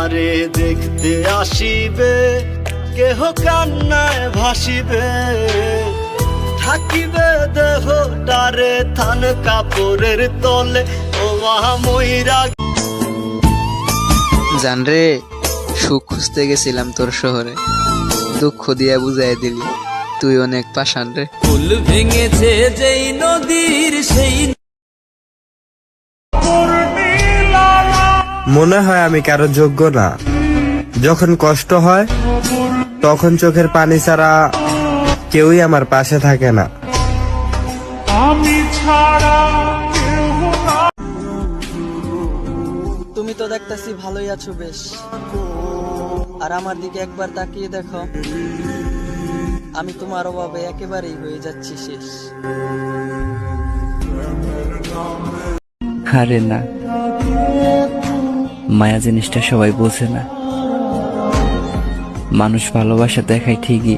তারে দেখতে আসিবে কেহ কান্নায় ভাসিবে। থাকিবে দেহ তারে থান কাপড়ের তলে ও মহা ময়রা। জানরে সুখ খুঁজতে গেছিলাম তোর শহরে দুঃখ দিয়া বুঝাই দিলি তুই অনেক পাষাণ রে। ফুল ভেঙেছে যেই নদীর সেই মনে হয় আমি কারও যোগ্য না। যখন কষ্ট হয় তখন চোখের পানি ছাড়া কেউই আমার পাশে থাকে না। তুমি তো দেখতেছি ভালোই আছো বেশ। আর আমার দিকে একবার তাকিয়ে দেখো। আমি তোমার অভাবে একেবারেই হয়ে যাচ্ছি শেষ। আরে না। মায়া জিনিসটা সবাই বোঝে না। মানুষ ভালোবাসা দেখায় ঠিকই,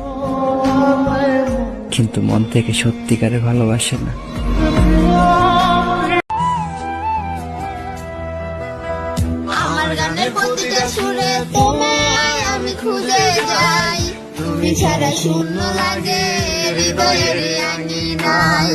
কিন্তু মন থেকে সত্যিকারে ভালোবাসে না। ছাড়া শূন্য লাগে, হৃদয়ের আনি নাই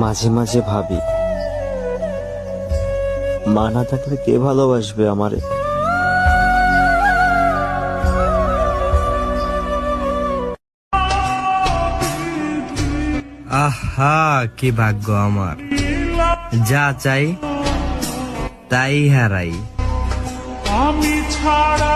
মাঝে মাঝে ভাবি মা না থাকলে কে ভালোবাসবে আমারে? আহা কি ভাগ্য আমার। যা চাই তাই হারাই। আমি ছাড়া